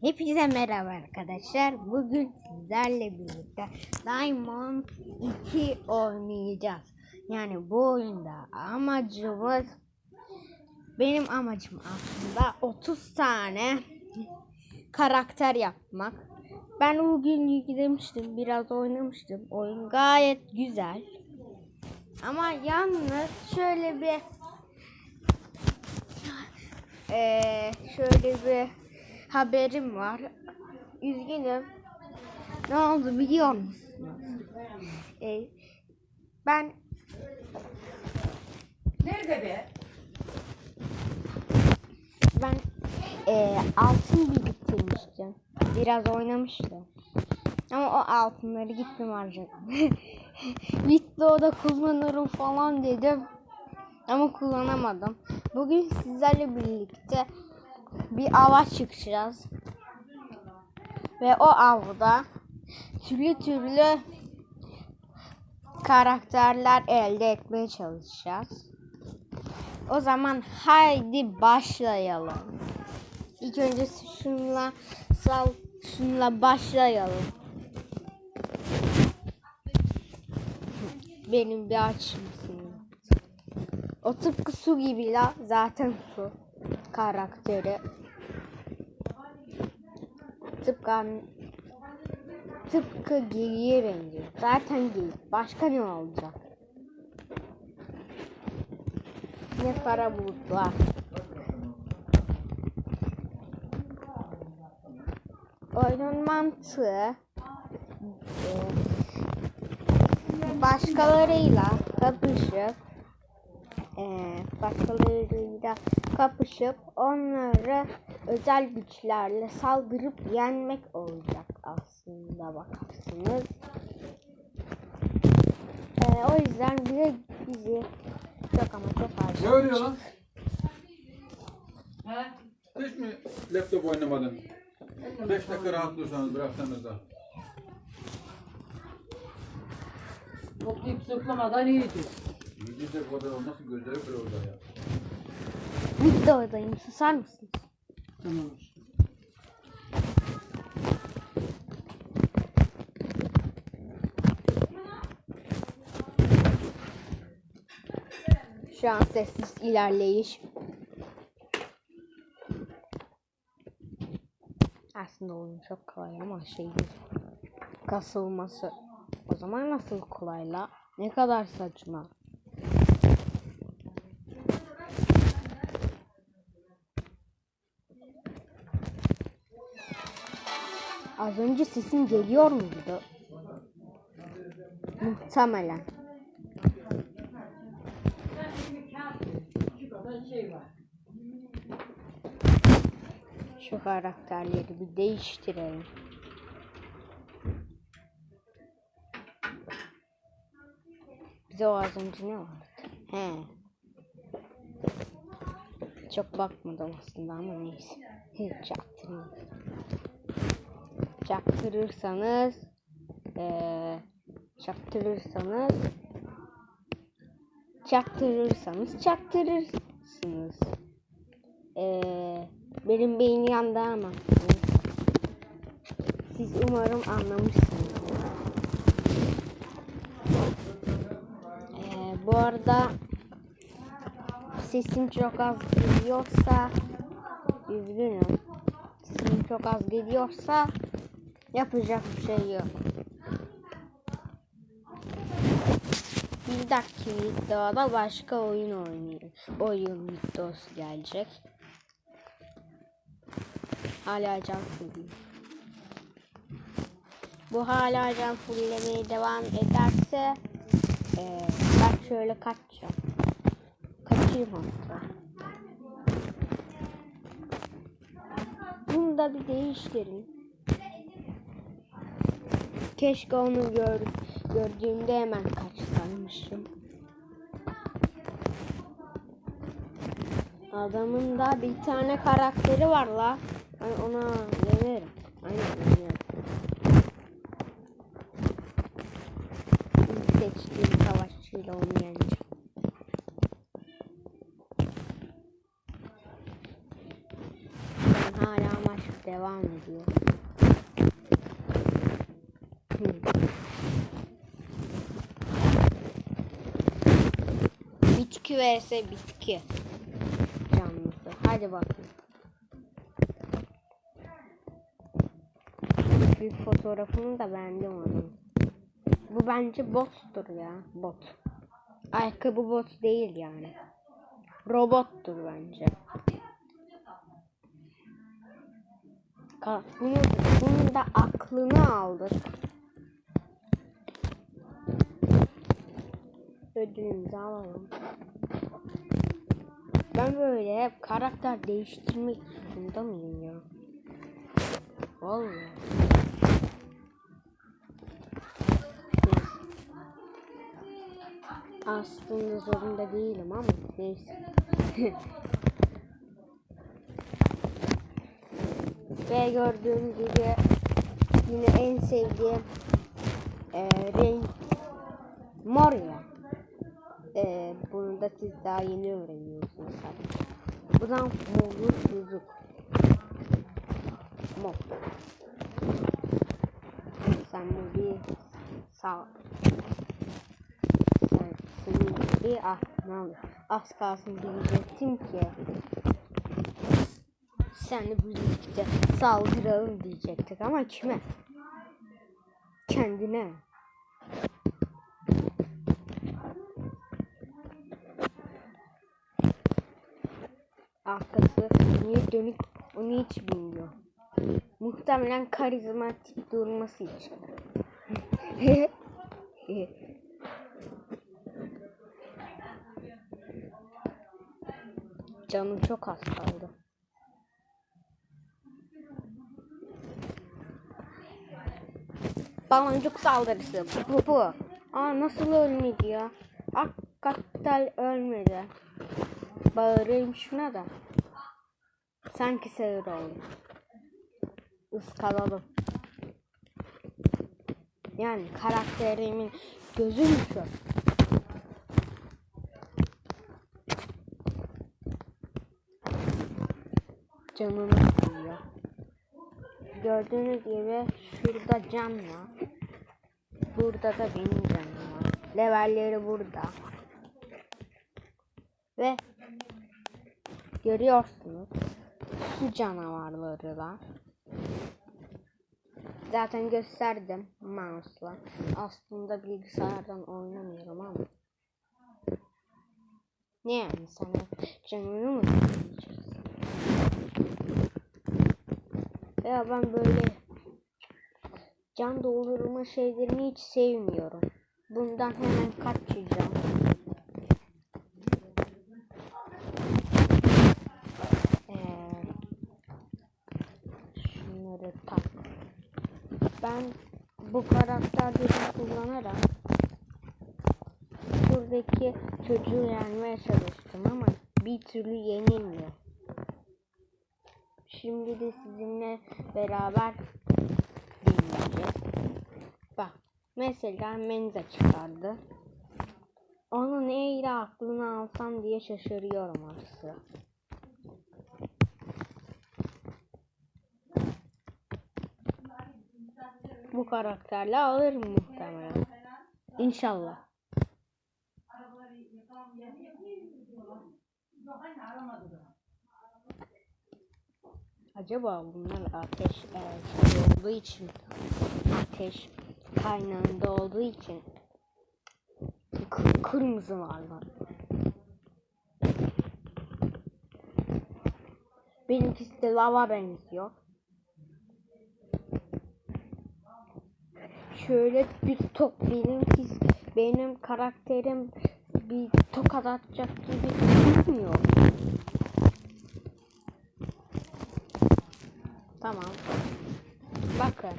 Hepinize merhaba arkadaşlar. Bugün sizlerle birlikte Diamond 2 oynayacağız. Yani bu oyunda amacımız benim amacım aslında 30 tane karakter yapmak. Ben bugün yüklemiştim, biraz oynamıştım. Oyun gayet güzel. Ama yalnız şöyle bir eee şöyle bir haberim var. Üzgünüm. Ne oldu biliyor musunuz? Ee, ben Nerede be? ben ee, altın biriktirmiştim. Biraz oynamıştım. Ama o altınları gittim harcadım. Videoda kullanırım falan dedim. Ama kullanamadım. Bugün sizlerle birlikte bir ava çıkacağız. Ve o avda türlü türlü karakterler elde etmeye çalışacağız. O zaman haydi başlayalım. İlk önce şunla sal şunla başlayalım. Benim bir açmışsın. O tıpkı su gibi la zaten su karakteri. Tıpkı tıpkı geyiğe benziyor. Zaten geyik. Başka ne olacak? Ne para bulutlar. Oyunun mantığı e, başkalarıyla kapışıp e, başkalarıyla kapışıp onları özel güçlerle saldırıp yenmek olacak aslında bakarsınız. E, o yüzden bize bizi çok ama çok Ne harcayacak. oynuyor lan? He? Hiç mi laptop oynamadın? 5 dakika rahat dursanız bıraksanız da. Toplayıp zıplamadan iyidir. Yüzü de bu kadar olması gözleri kırılır orada ya. Videodayım susar mısınız? Tamam. Şu an sessiz ilerleyiş. Aslında oyun çok kolay ama şey. Kasılması. O zaman nasıl kolayla? Ne kadar saçma. Az önce sesim geliyor muydu? Muhtemelen. Şu karakterleri bir değiştirelim. Bize o az önce ne vardı? He. Çok bakmadım aslında ama neyse. Hiç çaktırmayın. Çaktırırsanız eee çaktırırsanız çaktırırsanız çaktırırsınız. Eee benim beynim yandı ama siz umarım anlamışsınız. Ee, bu arada sesim çok az geliyorsa üzgünüm. Sesim çok az geliyorsa yapacak bir şey yok. Bir dahaki videoda başka oyun oynayayım. Oyun videosu gelecek. Hala can fulleyim. Bu hala can fulllemeye devam ederse eee, ben şöyle kaçacağım. Kaçayım hatta. Bunu da bir değiştirin. Keşke onu gör, gördüğümde hemen kaçsaymışım. Adamın da bir tane karakteri var la. Ben ona yenerim. Aynen yenerim. İlk seçtiğim savaşçıyla onu yeneceğim. Hala maç devam ediyor. Bitki vs bitki canlısı. Hadi bakayım. Bir fotoğrafını da beğendim onun. Bu bence bottur ya. Bot. Ayakkabı bot değil yani. Robottur bence. Bunu, bunun da aklını aldık. Ödülümüzü alalım. Ben böyle hep karakter değiştirmek zorunda mıyım ya? Vallahi. Aslında zorunda değilim ama neyse. Ve gördüğünüz gibi yine en sevdiğim e, renk mor ya. E, bunu da siz daha yeni öğreniyorsunuz tabii. Bu da morlu çocuk. Mor. Sen bu bir sağ sen senin bir ah ne az kalsın diyecektim ki senle birlikte saldıralım diyecektik ama kime? Kendine. Arkası niye dönük onu hiç bilmiyor. Muhtemelen karizmatik durması için. Canım çok az kaldı. Baloncuk saldırısı. Bu bu. Aa nasıl ölmedi ya? Hakikaten ölmedi. Bağırayım şuna da. Sanki sağır oldu. Iskaladım. Yani karakterimin gözü mü kör? Canını sıkıyor. Gördüğünüz gibi şurada cam var. Burada da benim canım var. Levelleri burada. Ve görüyorsunuz su canavarları var. Zaten gösterdim mouse'la. Aslında bilgisayardan oynamıyorum ama. Ne yani sana canını mı sıkılacaksın? Ya ben böyle can doldurma şeylerini hiç sevmiyorum. Bundan hemen kaçacağım. Ben bu karakterleri kullanarak buradaki çocuğu yenmeye çalıştım ama bir türlü yenilmiyor. Şimdi de sizinle beraber dinleyeceğiz. Bak mesela Menza çıkardı. Onu neyle aklına alsam diye şaşırıyorum aslında. Bu karakterle alırım muhtemelen. İnşallah. Acaba bunlar ateş e, şey olduğu için ateş kaynağında olduğu için kı- kırmızı varlar. Benimkisi de lava benziyor. Şöyle bir top benimki benim karakterim bir tokat atacak gibi durmuyor. Tamam. Bakın.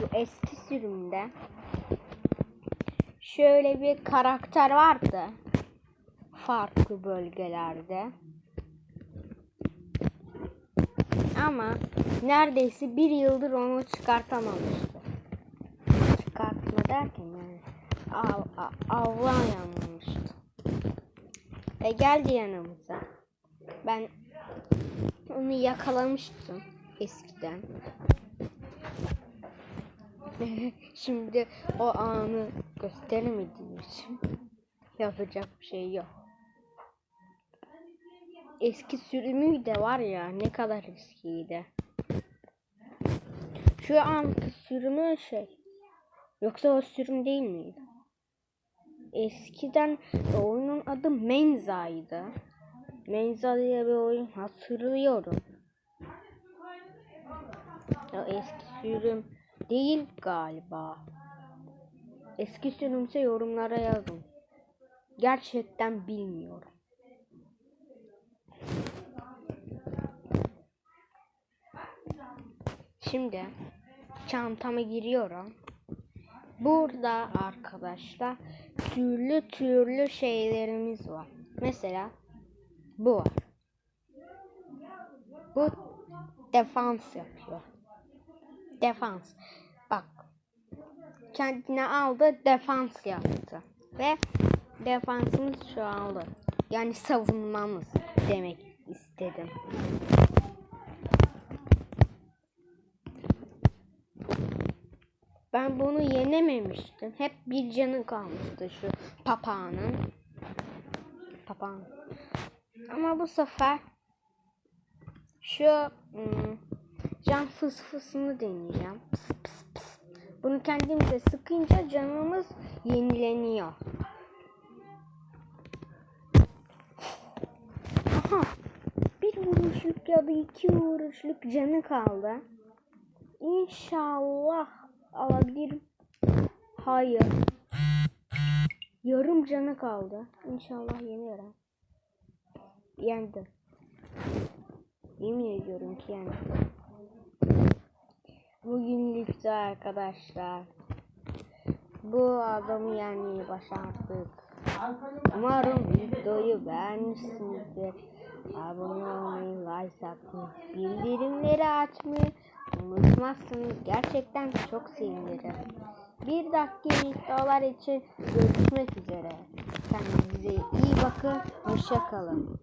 Bu eski sürümde şöyle bir karakter vardı. Farklı bölgelerde. Ama neredeyse bir yıldır onu çıkartamamıştı. Derken yani av, avlayamamıştı. Ve geldi yanımıza. Ben onu yakalamıştım. eskiden. Şimdi o anı gösteremediğim için yapacak bir şey yok. Eski sürümü de var ya ne kadar eskiydi. Şu anki sürümü şey. Yoksa o sürüm değil miydi? Eskiden oyunun adı Menza'ydı. Menza diye bir oyun hatırlıyorum. Ya eski sürüm değil galiba. Eski sürümse yorumlara yazın. Gerçekten bilmiyorum. Şimdi çantama giriyorum. Burada arkadaşlar türlü türlü şeylerimiz var. Mesela bu var. Bu defans yapıyor. Defans. Bak. Kendine aldı defans yaptı. Ve defansımız çoğaldı. Yani savunmamız demek istedim. Ben bunu yenememiştim. Hep bir canı kalmıştı şu papağanın. Papağan. Ama bu sefer şu ım, can fıs fısını deneyeceğim. Pıs pıs pıs. Bunu kendimize sıkınca canımız yenileniyor. Aha. Bir vuruşluk ya da iki vuruşluk canı kaldı. İnşallah alabilirim. Hayır. Yarım canı kaldı. İnşallah yeniyorum. Yendim. Yemin ediyorum ki yendim. Bugünlük de arkadaşlar. Bu adamı yenmeyi başardık. Umarım videoyu beğenmişsinizdir. Abone olmayı, like atmayı, bildirimleri açmayı unutmazsınız. Gerçekten çok sevinirim. Bir dakika videolar için görüşmek üzere. Kendinize iyi bakın. Hoşça kalın.